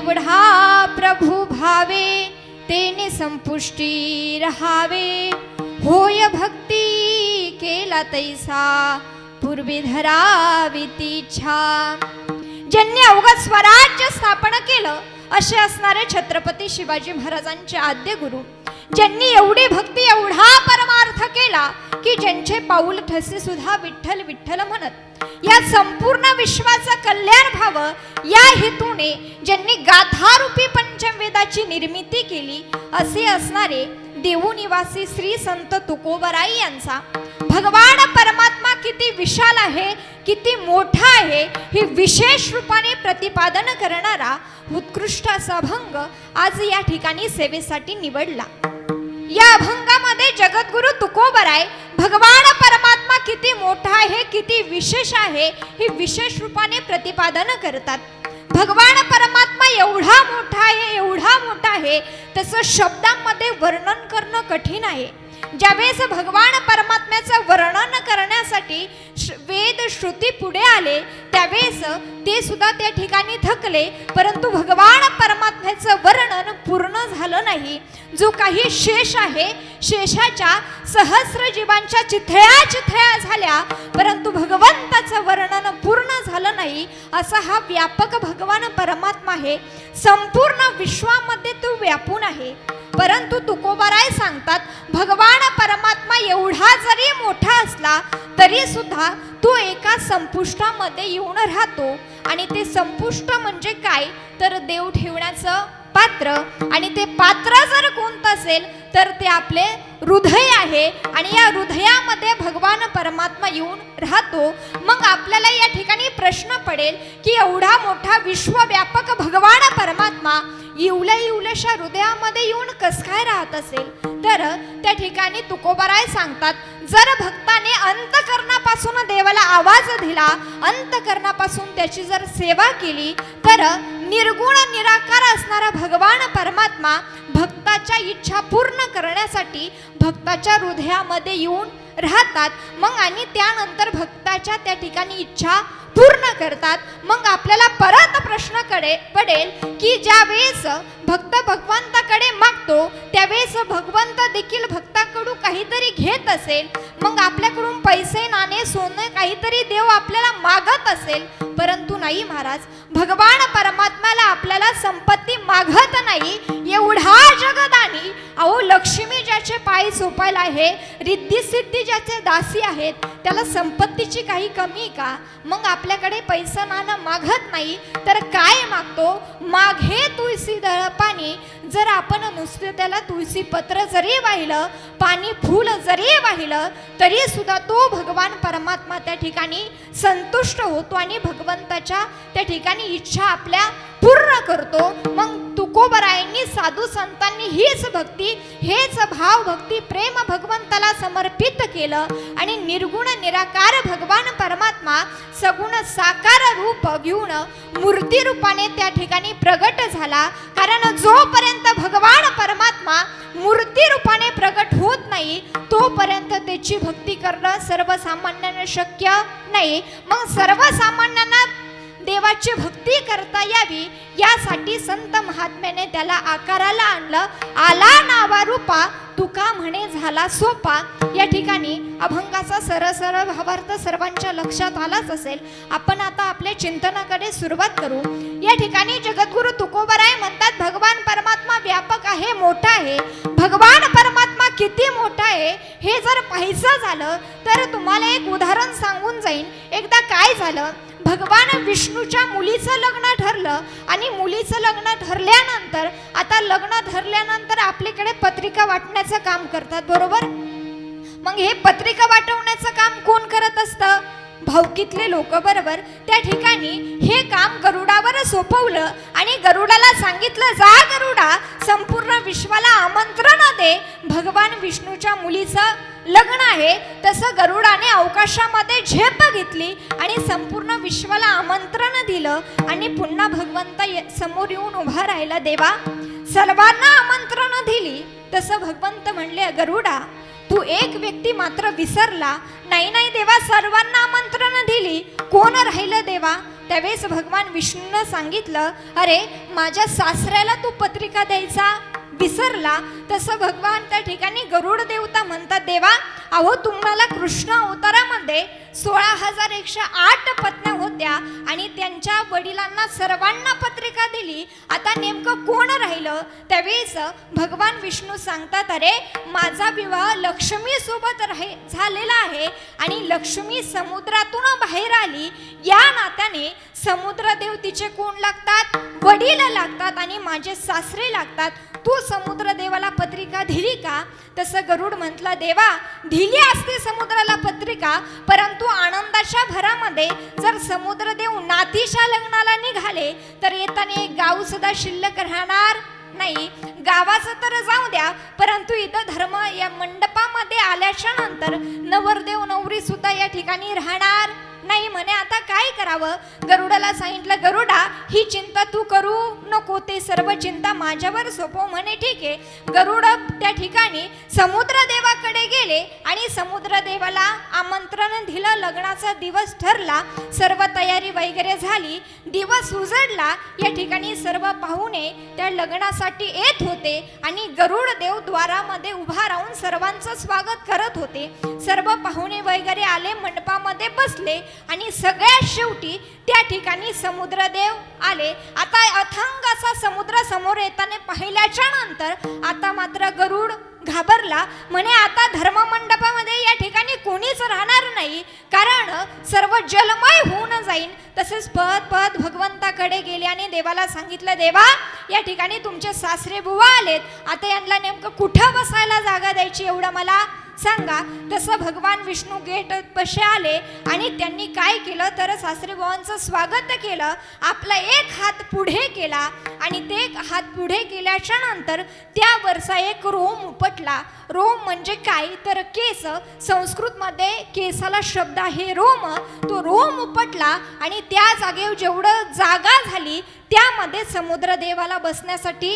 जेवढा प्रभू भावे तेने संपुष्टी रहावे. होय भक्ती केला तैसा पूर्वी धरावी तिच्छा. ज्यांनी अवघड स्वराज्य स्थापन केलं असे असणारे छत्रपती शिवाजी महाराजांचे आद्य गुरु. ज्यांनी एवढी भक्ती एवढा परमार्थ केला की ज्यांचे पाऊल ठसे सुद्धा विठ्ठल विठ्ठल म्हणत. या संपूर्ण विश्वाचं कल्याण व्हावं. या हेतूने ज्यांनी गाथारूपी पंचमवेदाची निर्मिती केली असे असणारे देऊनिवासी श्री संत तुकोबराई यांचा भगवान परमात्मा किती विशाल आहे किती मोठा आहे हे विशेष रूपाने प्रतिपादन करणारा उत्कृष्ट असा भंग आज या ठिकाणी सेवेसाठी निवडला. या अभंगामध्ये जगद्गुरु तुकोबराय भगवान परमात्मा किती मोठा आहे किती विशेष आहे हे विशेष रूपाने प्रतिपादन करतात. भगवान परमात्मा एवढा मोठा आहे एवढा मोठा आहे तसं शब्दांमध्ये वर्णन करणं कठीण आहे. ज्यावेळेस भगवान परमात्म्याचं वर्णन करण्यासाठी वेद श्रुती पुढे आले त्यावेळेस ते सुद्धा त्या ठिकाणी थकले परंतु भगवान परमात्म्याचं वर्णन पूर्ण झालं नाही. जो काही शेष आहे शेषाच्या सहस्र जीवांच्या चिथळ्या चिथळ्या झाल्या परंतु भगवंताचं वर्णन पूर्ण झालं नाही असा हा व्यापक भगवान परमात्मा आहे. संपूर्ण विश्वामध्ये तो व्यापून आहे. परंतु तुकोबाराय सांगतात भगवान परमात्मा एवढा जरी मोठा असला तरी सुद्धा तो एका संपुष्टामध्ये येऊन राहतो. आणि ते संपुष्ट म्हणजे काय? तर देव ठेवण्याचं पात्र. आणि ते पात्र जर कोणतं असेल तर ते आपले हृदय आहे. आणि या हृदयामध्ये भगवान परमात्मा येऊन राहतो. मग आपल्याला या ठिकाणी प्रश्न पडेल की एवढा मोठा विश्वव्यापक भगवान परमात्मा इवल्या इवल्याशा हृदयामध्ये येऊन कस काय राहत असेल? तर त्या ठिकाणी तुकोबाराय सांगतात जर भक्ताने अंतकरणापासून देवाला आवाज दिला अंतकरणापासून त्याची जर सेवा केली तर निर्गुण निराकार असणारा भगवान परमात्मा भक्ताच्या इच्छा पूर्ण करण्यासाठी भक्ताच्या हृदयामध्ये येऊन राहतात. मग आणि त्यानंतर भक्ताच्या त्या ठिकाणी इच्छा पूर्ण करतात. मग आपल्याला परत प्रश्नकडे पडेल की ज्या वेळेस भक्त भगवंताकडे मागतो त्यावेळेस भगवंत देखील भक्ताकडून काहीतरी घेत असेल. मग आपल्याकडून पैसे नाणे सोनं काहीतरी देव आपल्याला मागत असेल. परंतु नाही महाराज भगवान परमात्म्याला आपल्याला संपत्ती मागत नाही. एवढा जगदानी अहो लक्ष्मी ज्याचे पाय सोपायला आहे रिद्धी सिद्धी ज्याचे दासी आहेत त्याला संपत्तीची काही कमी का? मग आपल्याकडे पैसा नाणं मागत नाही तर काय मागतो? मा मागे तुळशी दळ पाणी जर आपण नुसतं त्याला तुळशी पत्र जरी वाहिलं पाणी फुल जरी वाहिलं तरी सुद्धा तो भगवान परमात्मा त्या ठिकाणी संतुष्ट होतो आणि भगवंताच्या त्या ठिकाणी इच्छा आपल्या पूर्ण करतो. मग तुकोबरायांनी साधू संतांनी हीच भक्ती हेच भाव भक्ती प्रेम भगवंताला समर्पित केलं आणि निर्गुण निराकार भगवान परमात्मा सगुण साकार रूप घेऊन मूर्ती रूपाने त्या ठिकाणी प्रगट झाला. कारण जोपर्यंत भगवान परमात्मा मूर्ती रूपाने प्रकट होत नाही तोपर्यंत त्याची भक्ती करणं सर्वसामान्यांना शक्य नाही. मग सर्वसामान्यांना देवाची भक्ती करता यावी यासाठी संत महात्म्याने त्याला आकाराला आणलं. आला नावा रूपा तुका म्हणे झाला सोपा. या ठिकाणी अभंगाचा सरळ सरळ भावार्थ सर्वांच्या लक्षात आलाच असेल. आपण आता आपल्या चिंतनाकडे सुरुवात करू. या ठिकाणी जगद्गुरु तुकोबराय म्हणतात भगवान हे मोठं आहे? भगवान परमात्मा किती मोठा आहे? हे जर पाहायचं झालं तर तुम्हाला एक उदाहरण सांगून जाईन. एकदा काय झालं? भगवान विष्णूच्या मुलीचं लग्न ठरलं आणि मुलीचं लग्न ठरल्यानंतर आता लग्न ठरल्यानंतर आपल्याकडे पत्रिका वाटण्याचं काम करतात बरोबर? मग हे पत्रिका वाटवण्याचं काम कोण करत असतं? भावकीतले लोक बरोबर त्या ठिकाणी हे काम गरुडावर सोपवलं आणि गरुडाला सांगितलं जा गरुडा संपूर्ण विश्वाला आमंत्रण दे. भगवान विष्णूच्या मुलीचं लग्न आहे. तसं गरुडाने अवकाशामध्ये झेप घेतली आणि संपूर्ण विश्वाला आमंत्रण दिलं आणि पुन्हा भगवंत समोर येऊन उभा राहिला देवा सर्वांना आमंत्रण दिली. तसं भगवंत म्हणले गरुडा तू एक व्यक्ती मात्र विसरला. नाही नाही देवा सर्वांना आमंत्रण दिली. कोण राहिलं देवा? त्यावेळेस भगवान विष्णूनं सांगितलं अरे माझ्या सासऱ्याला तू पत्रिका द्यायचा? विसरला? तसं भगवान त्या ठिकाणी गरुड देवता म्हणतात देवा अहो तुम्हाला कृष्ण अवतारामध्ये सोळा हजार एकशे आठ पत्न्या होत्या आणि त्यांच्या वडिलांना सर्वांना पत्रिका दिली. आता नेमकं कोण राहिलं? त्यावेळेस भगवान विष्णू सांगतात अरे माझा विवाह लक्ष्मीसोबत राही झालेला आहे आणि लक्ष्मी समुद्रातून बाहेर आली. या नात्याने समुद्रदेव तिचे कोण लागतात? वडील लागतात आणि माझे सासरे लागतात. तू समुद्रदेवाला पत्रिका दिली का? तसं गरुड म्हटलं देवा दिली असते समुद्राला पत्रिका परंतु परंतु आनंदाच्या भरामध्ये जर समुद्रदेव नातीच्या लग्नाला निघाले तर येताना एक गाव सुद्धा शिल्लक राहणार नाही. गावाचं तर जाऊ द्या परंतु इथं धर्म या मंडपामध्ये आल्याच्यानंतर नवरदेव नवरी सुद्धा या ठिकाणी राहणार. नाही म्हणे आता काय करावं? गरुडाला सांगितलं गरुडा ही चिंता तू करू नको ते सर्व चिंता माझ्यावर सोपव. म्हणे ठीक आहे. गरुड त्या ठिकाणी समुद्रदेवाकडे गेले आणि समुद्रदेवाला आमंत्रण दिलं लग्नाचा दिवस ठरला सर्व तयारी वगैरे झाली दिवस उजडला या ठिकाणी सर्व पाहुणे त्या लग्नासाठी येत होते आणि गरुड देव द्वारामध्ये उभा राहून सर्वांचं स्वागत करत होते. सर्व पाहुणे वगैरे आले मंडपामध्ये बसले आणि सगळ्यात शेवटी त्या ठिकाणी समुद्रदेव आले. आता अथंग असा समुद्र समोर येताना पाहिल्याच्या नंतर आता मात्र गरुड घाबरला. म्हणे आता धर्ममंडपामध्ये या ठिकाणी कोणीच राहणार नाही. कारण सर्व जलमय होऊन जाईन. तसेच पद पद भगवंताकडे गेले आणि देवाला सांगितलं देवा या ठिकाणी तुमचे सासरे बुवा आलेत. आता यांना नेमकं कुठं बसायला जागा द्यायची एवढं मला सांगा. तसं भगवान विष्णू गेट पशे आले आणि त्यांनी काय केलं? तर सासरेबुवांचं स्वागत केलं. आपला एक हात पुढे केला आणि ते एक हात पुढे केल्याच्यानंतर त्यावरचा एक रोम उपटला. रोम म्हणजे काय? तर केस. संस्कृतमध्ये केसाला शब्द आहे रोम. तो रोम उपटला आणि त्या जागेवर जेवढं जागा झाली त्यामध्ये समुद्रदेवाला बसण्यासाठी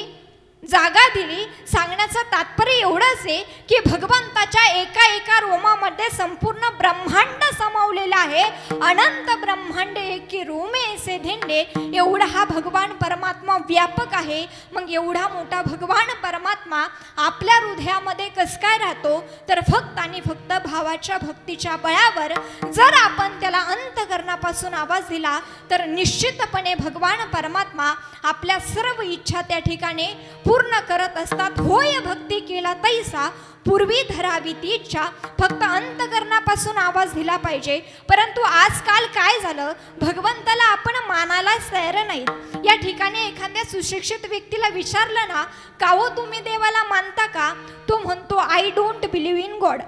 जागा दिली सांगण्याचं तात्पर्य एवढंच आहे की भगवंताच्या एका एका रोमामध्ये संपूर्ण ब्रह्मांड समावलेलं आहे. अनंत ब्रह्मांड की रोमे से धेंडे एवढा हा भगवान परमात्मा व्यापक आहे. मग एवढा मोठा भगवान परमात्मा आपल्या हृदयामध्ये कस काय राहतो? तर फक्त आणि फक्त भावाच्या भक्तीच्या बळावर जर आपण त्याला अंतकरणापासून आवाज दिला तर निश्चितपणे भगवान परमात्मा आपल्या सर्व इच्छा त्या ठिकाणी पूर्ण करत असतात. होय भक्ती केला तैसा पूर्वी धरावी ती इच्छा फक्त अंतकरणापासून आवाज दिला पाहिजे. परंतु आजकाल काय झालं? भगवंताला आपण मानायलाच तयार नाहीत. या ठिकाणी एखाद्या सुशिक्षित व्यक्तीला विचारलं ना का हो तुम्ही देवाला मानता का? तो म्हणतो I don't believe in God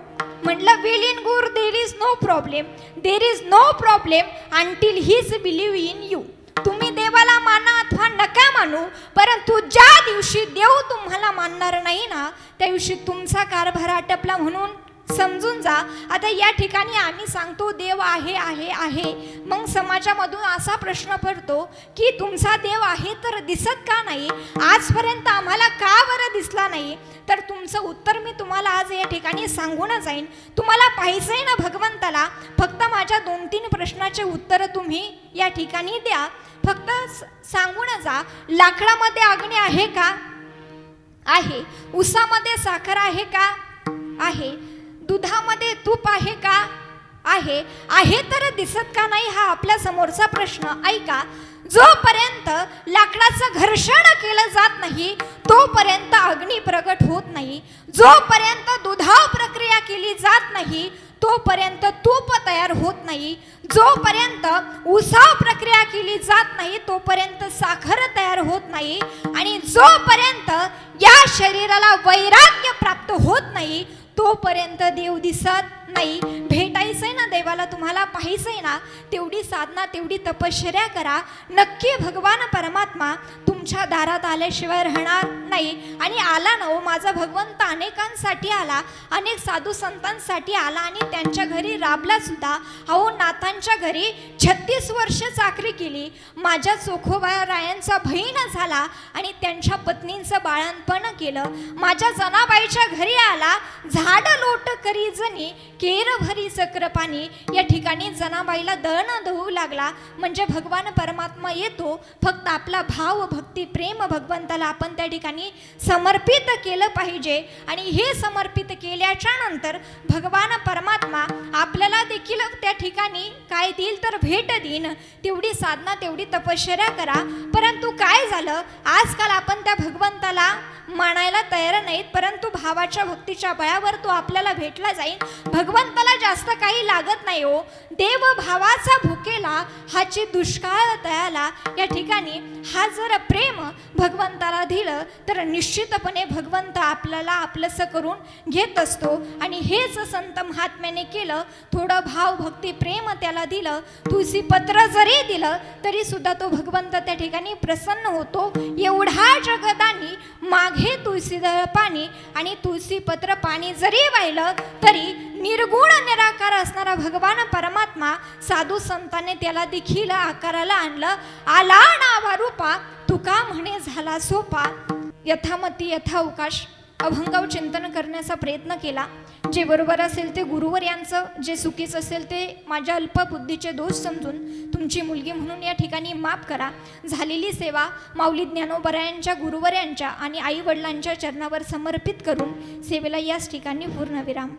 म्हटलं will in good there is no problem there is no problem until he's believe in you तुम्ही देवाला माना अथवा नका मानू? परंतु ज्या दिवशी देव तुम्हाला मानणार नाही ना त्या दिवशी तुमचा कारभार आटपला म्हणून समजून जा. आता या ठिकाणी आम्ही सांगतो देव आहे आहे आहे. मग समाजामधून असा प्रश्न पडतो की तुमचा देव आहे तर दिसत का नाही? आजपर्यंत आम्हाला का बरं दिसला नाही? तर तुमचं उत्तर मी तुम्हाला आज या ठिकाणी सांगूनच जाईन. तुम्हाला पाहिजे ना भगवंताला फक्त माझ्या दोन तीन प्रश्नाचे उत्तर तुम्ही या ठिकाणी द्या. फक्त स- सांगून जा. लाकडामध्ये अग्नी आहे का? आहे. उसामध्ये साखर आहे का? आहे. दुधामध्ये तूप आहे का? आहे. आहे तर दिसत का नाही हा आपल्या समोरचा प्रश्न. ऐका जोपर्यंत लाकडाचं घर्षण केलं जात नाही तोपर्यंत अग्नी प्रगट होत नाही. जोपर्यंत दुधाव प्रक्रिया केली जात नाही तोपर्यंत तूप तयार होत नाही. जोपर्यंत उसाव प्रक्रिया केली जात नाही तोपर्यंत साखर तयार होत नाही. आणि जोपर्यंत या शरीराला वैराग्य प्राप्त होत नाही तोपर्यंत देव दिसत नाही. भेटायचंय ना देवाला तुम्हाला पाहायचंय ना तेवढी साधना तेवढी तपश्चर्या करा. नक्की भगवान परमात्मा तुमच्या दारात आल्याशिवाय राहणार नाही. आणि आला ना हो माझा भगवंत अनेकांसाठी आला अनेक साधू संतांसाठी आला आणि त्यांच्या घरी राबला सुद्धा. अहो नाथांच्या घरी छत्तीस वर्ष चाकरी केली. माझ्या चोखोबा रायांचा बहीण झाला आणि त्यांच्या पत्नींचं बाळणपण केलं. माझ्या जनाबाईच्या घरी आला झाड लोट करी जणी केरभरी चक्रपाणी या ठिकाणी जनाबाईला दळण धुवू लागला. म्हणजे भगवान परमात्मा येतो. फक्त आपला भाव भक्ती प्रेम भगवंताला आपण त्या ठिकाणी समर्पित केलं पाहिजे. आणि हे समर्पित केल्याच्यानंतर भगवान परमात्मा आपल्याला देखील त्या ठिकाणी काय देईल तर भेट देईन. तेवढी साधना तेवढी तपश्चर्या करा. परंतु काय झालं? आजकाल आपण त्या भगवंताला मानायला तयार नाहीत. परंतु भावाच्या भक्तीच्या बळावर तो आपल्याला भेटला जाईल भग भगवंताला जास्त काही लागत नाही हो. देव भावाचा भुकेला हाची दुष्काळ तयाला या ठिकाणी हा जर प्रेम भगवंताला दिलं तर निश्चितपणे भगवंत आपल्याला आपलंसं करून घेत असतो. आणि हेच संत महात्म्याने केलं थोडं भाव भक्ती प्रेम त्याला दिलं तुळशी पत्र जरी दिलं तरी सुद्धा तो भगवंत त्या ठिकाणी प्रसन्न होतो. एवढा जगदानी मागे तुळशीदळ पाणी आणि तुळशी पत्र पाणी जरी वाहिलं तरी निर्गुण निराकार असणारा भगवान परमात्मा साधू संतांनी त्याला देखील आकाराला आणलं. आला नावा रूपा तुका म्हणे झाला सोपा. यथामती यथावकाश अभंगाव चिंतन करण्याचा प्रयत्न केला. जे बरोबर असेल ते गुरुवर यांचं जे चुकीच असेल ते माझ्या अल्पबुद्धीचे दोष समजून तुमची मुलगी म्हणून या ठिकाणी माफ करा. झालेली सेवा माऊली ज्ञानोबरायांच्या गुरुवर यांच्या आणि आईवडिलांच्या चरणावर समर्पित करून सेवेला याच ठिकाणी पूर्णविराम.